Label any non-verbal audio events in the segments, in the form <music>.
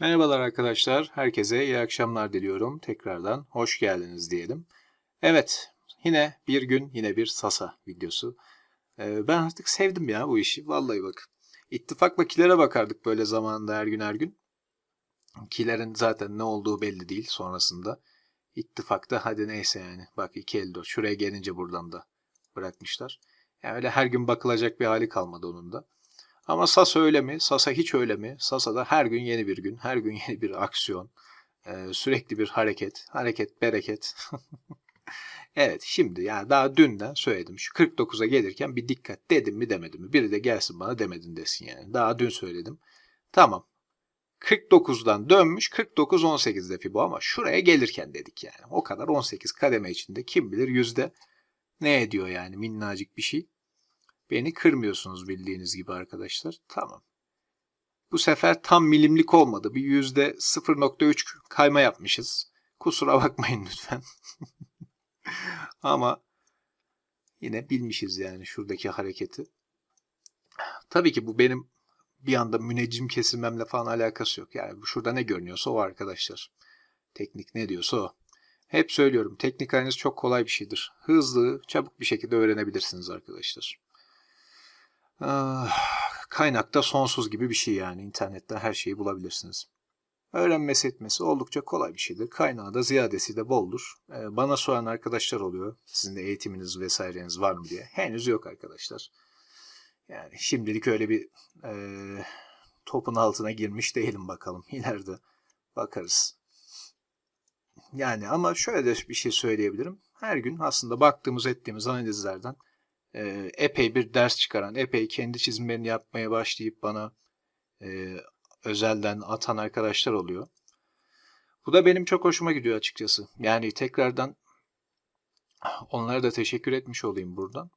Merhabalar arkadaşlar. Herkese iyi akşamlar diliyorum. Tekrardan hoş geldiniz diyelim. Evet, yine bir gün yine bir Sasa videosu. Ee, ben artık sevdim ya bu işi. Vallahi bak. İttifakla kilere bakardık böyle zamanında her gün her gün. Kilerin zaten ne olduğu belli değil sonrasında. İttifakta hadi neyse yani. Bak 2.54 şuraya gelince buradan da bırakmışlar. Yani öyle her gün bakılacak bir hali kalmadı onun da. Ama Sasa öyle mi? Sasa hiç öyle mi? Sasa'da her gün yeni bir gün, her gün <laughs> yeni bir aksiyon, e, sürekli bir hareket, hareket bereket. <laughs> evet şimdi yani daha dünden söyledim. Şu 49'a gelirken bir dikkat dedim mi demedim mi? Biri de gelsin bana demedin desin yani. Daha dün söyledim. Tamam. 49'dan dönmüş 49-18'de Fibo ama şuraya gelirken dedik yani. O kadar 18 kademe içinde kim bilir yüzde ne ediyor yani minnacık bir şey. Beni kırmıyorsunuz bildiğiniz gibi arkadaşlar. Tamam. Bu sefer tam milimlik olmadı. Bir yüzde 0.3 kayma yapmışız. Kusura bakmayın lütfen. <laughs> Ama yine bilmişiz yani şuradaki hareketi. Tabii ki bu benim bir anda müneccim kesilmemle falan alakası yok. Yani şurada ne görünüyorsa o arkadaşlar. Teknik ne diyorsa o. Hep söylüyorum teknik analiz çok kolay bir şeydir. Hızlı, çabuk bir şekilde öğrenebilirsiniz arkadaşlar. Ah, kaynakta sonsuz gibi bir şey yani. İnternette her şeyi bulabilirsiniz. Öğrenmesi etmesi oldukça kolay bir şeydir. Kaynağı da ziyadesi de boldur. Ee, bana soran arkadaşlar oluyor. Sizin de eğitiminiz vesaireniz var mı diye. Henüz yok arkadaşlar. Yani şimdilik öyle bir e, topun altına girmiş değilim bakalım. <laughs> İleride bakarız. Yani ama şöyle de bir şey söyleyebilirim. Her gün aslında baktığımız ettiğimiz analizlerden e, epey bir ders çıkaran, epey kendi çizimlerini yapmaya başlayıp bana e, özelden atan arkadaşlar oluyor. Bu da benim çok hoşuma gidiyor açıkçası. Yani tekrardan onlara da teşekkür etmiş olayım buradan.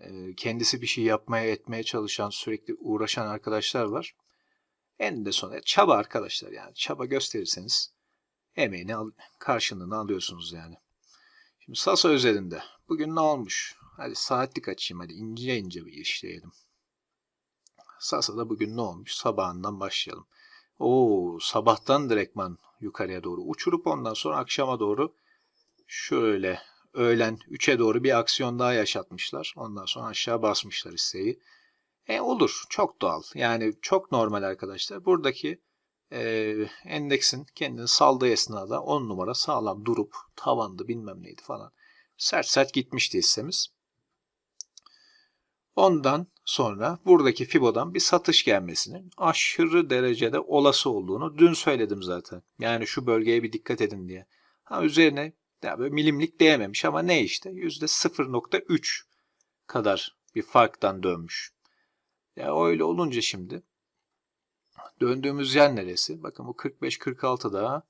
E, kendisi bir şey yapmaya etmeye çalışan, sürekli uğraşan arkadaşlar var. Eninde sonunda çaba arkadaşlar yani. Çaba gösterirseniz emeğini al, karşılığını alıyorsunuz yani. Şimdi Sasa özelinde bugün ne olmuş? Hadi saatlik açayım hadi ince ince bir işleyelim. Sasa'da bugün ne olmuş? Sabahından başlayalım. Oo sabahtan direktman yukarıya doğru uçurup ondan sonra akşama doğru şöyle öğlen 3'e doğru bir aksiyon daha yaşatmışlar. Ondan sonra aşağı basmışlar hisseyi. E olur. Çok doğal. Yani çok normal arkadaşlar. Buradaki e, endeksin kendini saldığı esnada 10 numara sağlam durup tavandı bilmem neydi falan. Sert sert gitmişti hissemiz. Ondan sonra buradaki Fibo'dan bir satış gelmesinin aşırı derecede olası olduğunu dün söyledim zaten. Yani şu bölgeye bir dikkat edin diye. Ha üzerine ya böyle milimlik değmemiş ama ne işte yüzde 0.3 kadar bir farktan dönmüş. Ya öyle olunca şimdi döndüğümüz yer neresi? Bakın bu 45-46'da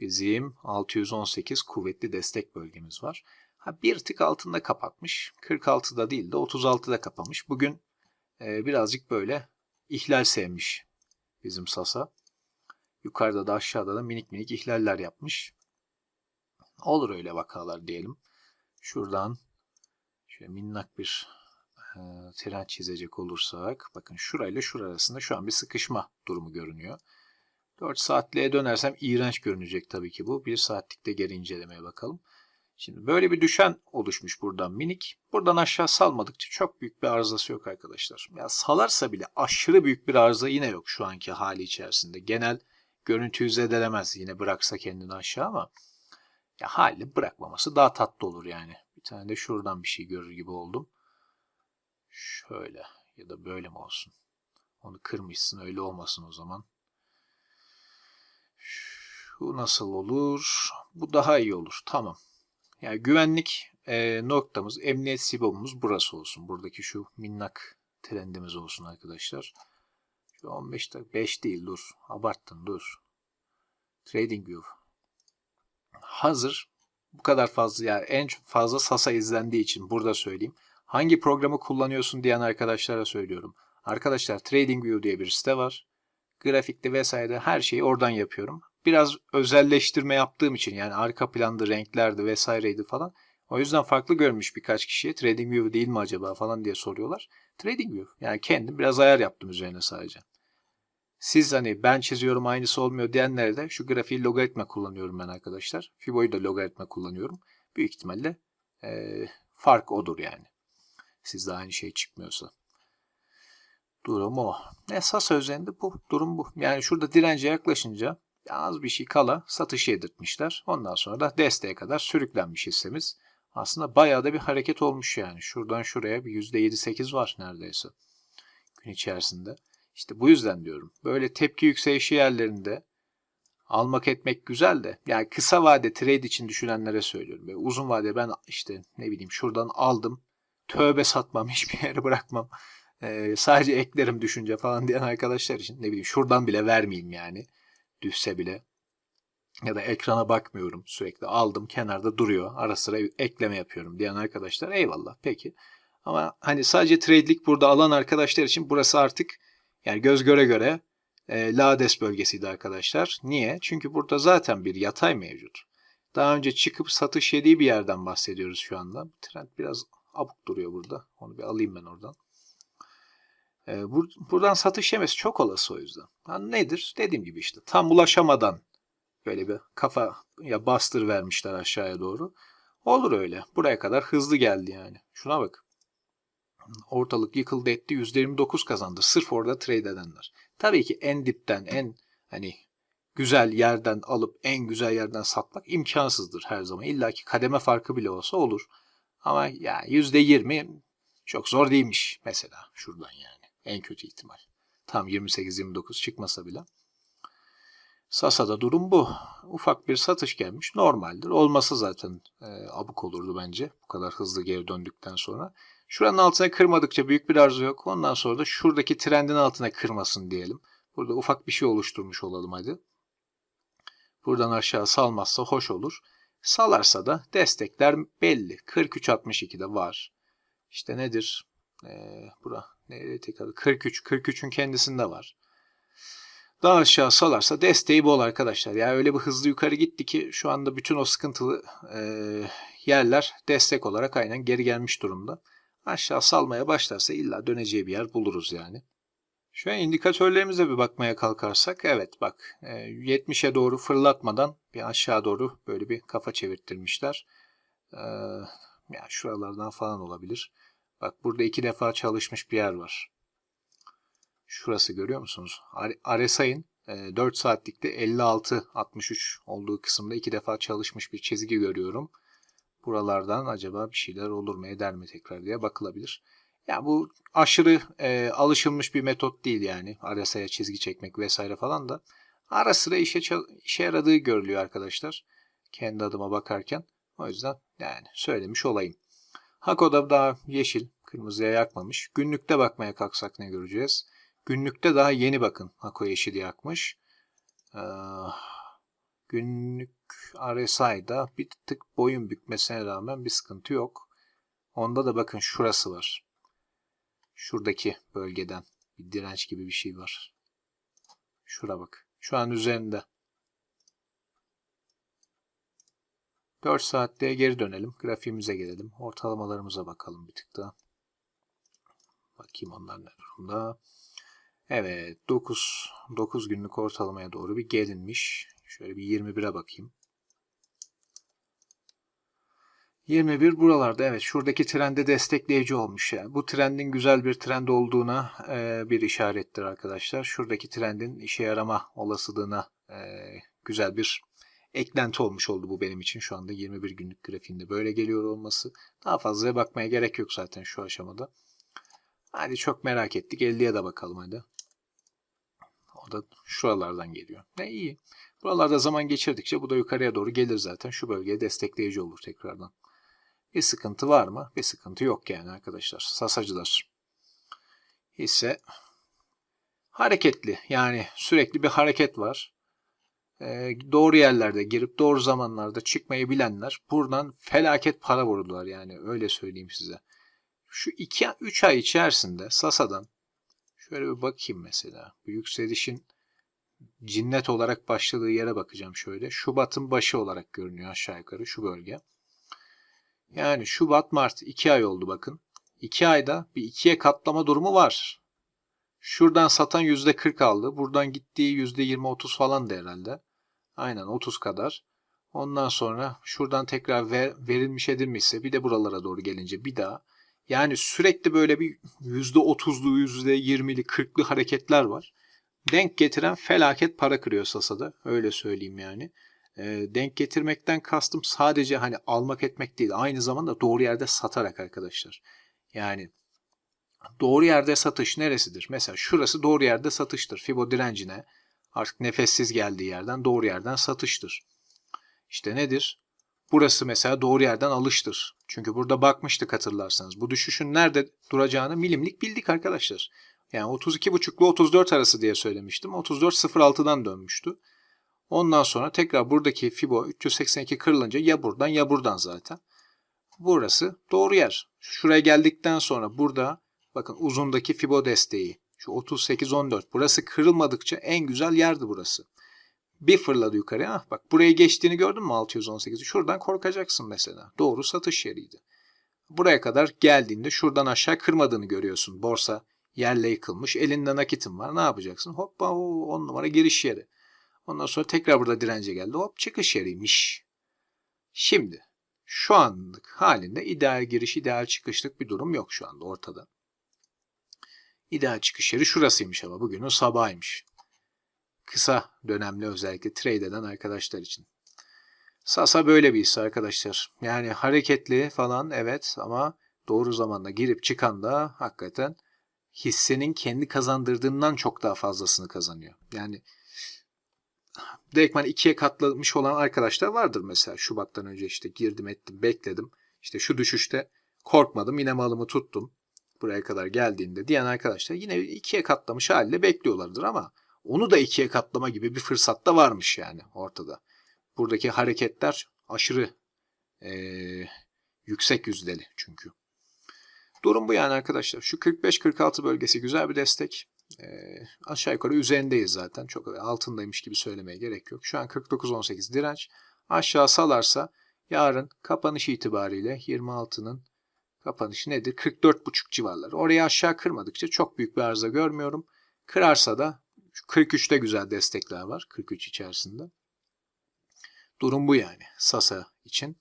bizim 618 kuvvetli destek bölgemiz var. Ha, bir tık altında kapatmış. 46'da değil de 36'da kapamış. Bugün e, birazcık böyle ihlal sevmiş bizim Sasa. Yukarıda da aşağıda da minik minik ihlaller yapmış. Olur öyle vakalar diyelim. Şuradan şöyle minnak bir e, tren çizecek olursak bakın şurayla şur arasında şu an bir sıkışma durumu görünüyor. 4 saatliğe dönersem iğrenç görünecek tabii ki bu. 1 saatlikte geri incelemeye bakalım. Şimdi böyle bir düşen oluşmuş buradan minik. Buradan aşağı salmadıkça çok büyük bir arızası yok arkadaşlar. Ya salarsa bile aşırı büyük bir arıza yine yok şu anki hali içerisinde. Genel görüntüyü zedelemez yine bıraksa kendini aşağı ama ya hali bırakmaması daha tatlı olur yani. Bir tane de şuradan bir şey görür gibi oldum. Şöyle ya da böyle mi olsun? Onu kırmışsın öyle olmasın o zaman. Şu nasıl olur? Bu daha iyi olur. Tamam. Yani güvenlik e, noktamız, emniyet sibomumuz burası olsun. Buradaki şu minnak trendimiz olsun arkadaşlar. Şu 15 dakika, 5 değil dur. Abarttın dur. Trading View. Hazır. Bu kadar fazla yani en fazla Sasa izlendiği için burada söyleyeyim. Hangi programı kullanıyorsun diyen arkadaşlara söylüyorum. Arkadaşlar TradingView diye bir site var. Grafikte vesaire her şeyi oradan yapıyorum biraz özelleştirme yaptığım için yani arka planda renklerdi vesaireydi falan. O yüzden farklı görmüş birkaç kişiye TradingView değil mi acaba falan diye soruyorlar. TradingView yani kendim biraz ayar yaptım üzerine sadece. Siz hani ben çiziyorum aynısı olmuyor diyenlere de şu grafiği logaritma kullanıyorum ben arkadaşlar. Fibo'yu da logaritma kullanıyorum. Büyük ihtimalle eee, fark odur yani. Sizde aynı şey çıkmıyorsa. Durum o. Esas üzerinde bu. Durum bu. Yani şurada dirence yaklaşınca az bir şey kala satışı yedirtmişler. Ondan sonra da desteğe kadar sürüklenmiş hissemiz. Aslında bayağı da bir hareket olmuş yani. Şuradan şuraya bir %7-8 var neredeyse. Gün içerisinde. İşte bu yüzden diyorum. Böyle tepki yükselişi yerlerinde almak etmek güzel de yani kısa vade trade için düşünenlere söylüyorum. Böyle uzun vade ben işte ne bileyim şuradan aldım. Tövbe satmam <laughs> hiçbir yere bırakmam. Ee, sadece eklerim düşünce falan diyen arkadaşlar için ne bileyim şuradan bile vermeyeyim yani. Düşse bile. Ya da ekrana bakmıyorum sürekli aldım kenarda duruyor. Ara sıra ekleme yapıyorum diyen arkadaşlar eyvallah peki. Ama hani sadece trade'lik burada alan arkadaşlar için burası artık yani göz göre göre e, Lades bölgesiydi arkadaşlar. Niye? Çünkü burada zaten bir yatay mevcut. Daha önce çıkıp satış yediği bir yerden bahsediyoruz şu anda. Trend biraz abuk duruyor burada. Onu bir alayım ben oradan. E, bur- buradan satış yemesi çok olası o yüzden. Ha, nedir? Dediğim gibi işte tam ulaşamadan böyle bir kafa ya bastır vermişler aşağıya doğru. Olur öyle. Buraya kadar hızlı geldi yani. Şuna bak. Ortalık yıkıldı etti. %29 kazandı. Sırf orada trade edenler. Tabii ki en dipten en hani güzel yerden alıp en güzel yerden satmak imkansızdır her zaman. İlla ki kademe farkı bile olsa olur. Ama ya %20 çok zor değilmiş mesela şuradan yani. En kötü ihtimal. Tam 28-29 çıkmasa bile. Sasa'da durum bu. Ufak bir satış gelmiş. Normaldir. Olması zaten e, abuk olurdu bence. Bu kadar hızlı geri döndükten sonra. Şuranın altına kırmadıkça büyük bir arzu yok. Ondan sonra da şuradaki trendin altına kırmasın diyelim. Burada ufak bir şey oluşturmuş olalım hadi. Buradan aşağı salmazsa hoş olur. Salarsa da destekler belli. 43.62'de var. İşte nedir? Ee, bura nereye tekrar? 43. 43'ün kendisinde var. Daha aşağı salarsa desteği bol arkadaşlar. Yani öyle bir hızlı yukarı gitti ki şu anda bütün o sıkıntılı e, yerler destek olarak aynen geri gelmiş durumda. Aşağı salmaya başlarsa illa döneceği bir yer buluruz yani. Şu an indikatörlerimize bir bakmaya kalkarsak evet bak 70'e doğru fırlatmadan bir aşağı doğru böyle bir kafa çevirttirmişler. Ee, ya şuralardan falan olabilir. Bak burada iki defa çalışmış bir yer var. Şurası görüyor musunuz? RSI'nin 4 saatlikte 56-63 olduğu kısımda iki defa çalışmış bir çizgi görüyorum. Buralardan acaba bir şeyler olur mu eder mi tekrar diye bakılabilir. Ya bu aşırı e, alışılmış bir metot değil yani. RSI'ye çizgi çekmek vesaire falan da. Ara sıra işe, işe yaradığı görülüyor arkadaşlar. Kendi adıma bakarken. O yüzden yani söylemiş olayım. Hako'da daha yeşil, kırmızıya yakmamış. Günlükte bakmaya kalksak ne göreceğiz? Günlükte daha yeni bakın. Hako yeşil yakmış. Ee, günlük RSI'da bir tık boyun bükmesine rağmen bir sıkıntı yok. Onda da bakın şurası var. Şuradaki bölgeden bir direnç gibi bir şey var. Şura bak. Şu an üzerinde. 4 saatliğe geri dönelim. Grafiğimize gelelim. Ortalamalarımıza bakalım bir tık daha. Bakayım onlar ne durumda. Evet 9, 9 günlük ortalamaya doğru bir gelinmiş. Şöyle bir 21'e bakayım. 21 buralarda evet şuradaki trende destekleyici olmuş. Yani bu trendin güzel bir trend olduğuna e, bir işarettir arkadaşlar. Şuradaki trendin işe yarama olasılığına e, güzel bir eklenti olmuş oldu bu benim için. Şu anda 21 günlük grafiğinde böyle geliyor olması. Daha fazla bakmaya gerek yok zaten şu aşamada. Hadi çok merak ettik. 50'ye de bakalım hadi. O da şuralardan geliyor. Ne iyi. Buralarda zaman geçirdikçe bu da yukarıya doğru gelir zaten. Şu bölgeye destekleyici olur tekrardan. Bir sıkıntı var mı? Bir sıkıntı yok yani arkadaşlar. Sasacılar. Hisse hareketli. Yani sürekli bir hareket var. Ee, doğru yerlerde girip doğru zamanlarda çıkmayı bilenler buradan felaket para vurdular yani öyle söyleyeyim size. Şu 2-3 ay içerisinde Sasa'dan şöyle bir bakayım mesela. Bu yükselişin cinnet olarak başladığı yere bakacağım şöyle. Şubat'ın başı olarak görünüyor aşağı yukarı şu bölge. Yani Şubat, Mart 2 ay oldu bakın. 2 ayda bir ikiye katlama durumu var. Şuradan satan %40 aldı. Buradan gittiği %20-30 falan da herhalde. Aynen 30 kadar. Ondan sonra şuradan tekrar ver, verilmiş edilmişse bir de buralara doğru gelince bir daha. Yani sürekli böyle bir %30'lu, %20'li, 40'lı hareketler var. Denk getiren felaket para kırıyor Sasa'da. Öyle söyleyeyim yani. E, denk getirmekten kastım sadece hani almak etmek değil. Aynı zamanda doğru yerde satarak arkadaşlar. Yani doğru yerde satış neresidir? Mesela şurası doğru yerde satıştır. Fibo direncine artık nefessiz geldiği yerden doğru yerden satıştır. İşte nedir? Burası mesela doğru yerden alıştır. Çünkü burada bakmıştık hatırlarsanız. Bu düşüşün nerede duracağını milimlik bildik arkadaşlar. Yani 32.5 ile 34 arası diye söylemiştim. 34.06'dan dönmüştü. Ondan sonra tekrar buradaki Fibo 382 kırılınca ya buradan ya buradan zaten. Burası doğru yer. Şuraya geldikten sonra burada bakın uzundaki Fibo desteği. Şu 38-14 burası kırılmadıkça en güzel yerdi burası. Bir fırladı yukarıya. Ah bak buraya geçtiğini gördün mü 618'i? Şuradan korkacaksın mesela. Doğru satış yeriydi. Buraya kadar geldiğinde şuradan aşağı kırmadığını görüyorsun. Borsa yerle yıkılmış. Elinde nakitin var. Ne yapacaksın? Hoppa o 10 numara giriş yeri. Ondan sonra tekrar burada dirence geldi. Hop çıkış yeriymiş. Şimdi şu anlık halinde ideal giriş, ideal çıkışlık bir durum yok şu anda ortada. İdeal çıkış yeri şurasıymış ama bugünün sabahıymış. Kısa dönemli özellikle trade eden arkadaşlar için. Sasa böyle bir hisse arkadaşlar. Yani hareketli falan evet ama doğru zamanda girip çıkan da hakikaten hissenin kendi kazandırdığından çok daha fazlasını kazanıyor. Yani direktman ikiye katlamış olan arkadaşlar vardır mesela. Şubat'tan önce işte girdim ettim bekledim. İşte şu düşüşte korkmadım yine malımı tuttum. Buraya kadar geldiğinde diyen arkadaşlar yine ikiye katlamış haliyle bekliyorlardır ama onu da ikiye katlama gibi bir fırsat da varmış yani ortada. Buradaki hareketler aşırı e, yüksek yüzdeli çünkü. Durum bu yani arkadaşlar. Şu 45-46 bölgesi güzel bir destek. E, aşağı yukarı üzerindeyiz zaten. Çok altındaymış gibi söylemeye gerek yok. Şu an 49-18 direnç. Aşağı salarsa yarın kapanış itibariyle 26'nın kapanışı nedir? 44,5 civarları. Orayı aşağı kırmadıkça çok büyük bir arıza görmüyorum. Kırarsa da 43'te güzel destekler var. 43 içerisinde. Durum bu yani Sasa için.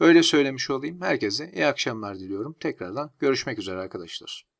Böyle söylemiş olayım. Herkese iyi akşamlar diliyorum. Tekrardan görüşmek üzere arkadaşlar.